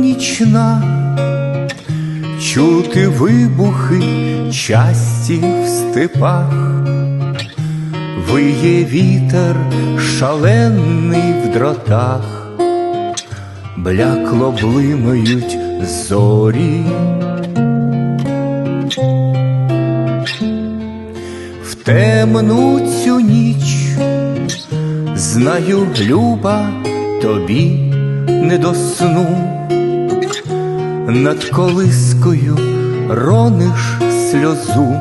нічна, чути вибухи часті в степах, виє вітер шалений в дротах, блякло блимають зорі. В темну цю ніч знаю, люба, тобі не до сну, над колискою рониш сльозу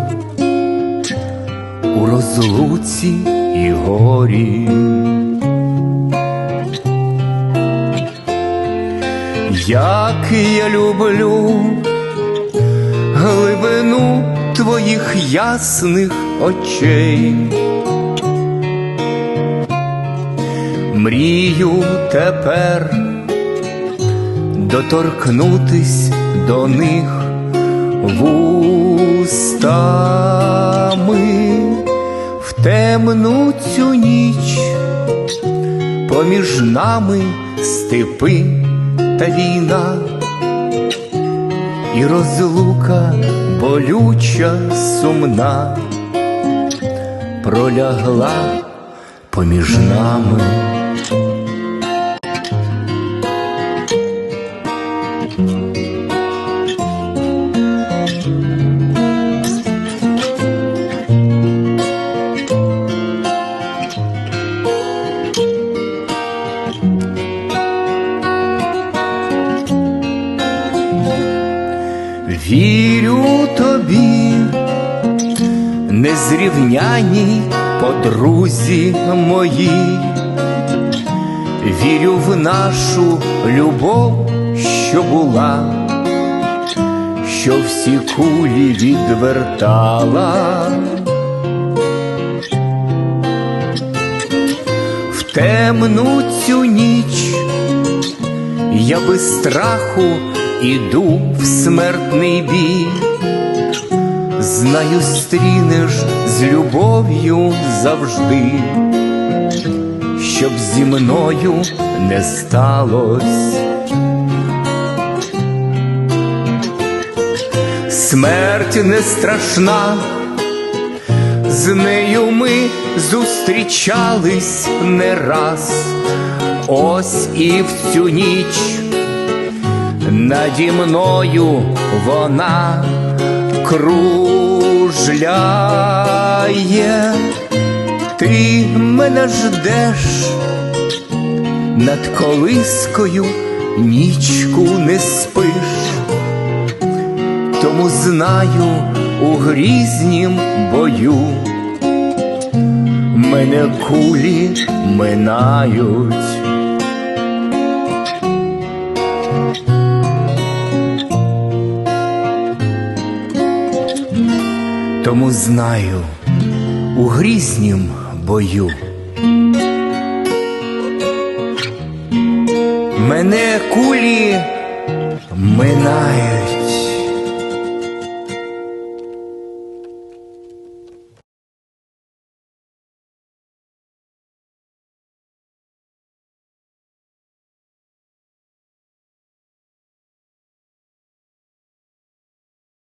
у розлуці і горі. Як я люблю глибину твоїх ясних очей. Мрію тепер доторкнутись до них вустами в темну цю ніч поміж нами степи та війна, і розлука болюча сумна пролягла поміж нами. Незрівняній подрузі моїй, вірю в нашу любов, що була, що всі кулі відвертала. В темну цю ніч я без страху іду в смертний бій, знаю, стрінеш з любов'ю завжди, щоб зі мною не сталось. Смерть не страшна, з нею ми зустрічались не раз, ось і в цю ніч наді мною вона кружляє, ти мене ждеш. Над колискою нічку не спиш, тому знаю у грізнім бою мене кулі минають. Тому знаю у грізнім бою. Мене кулі минають.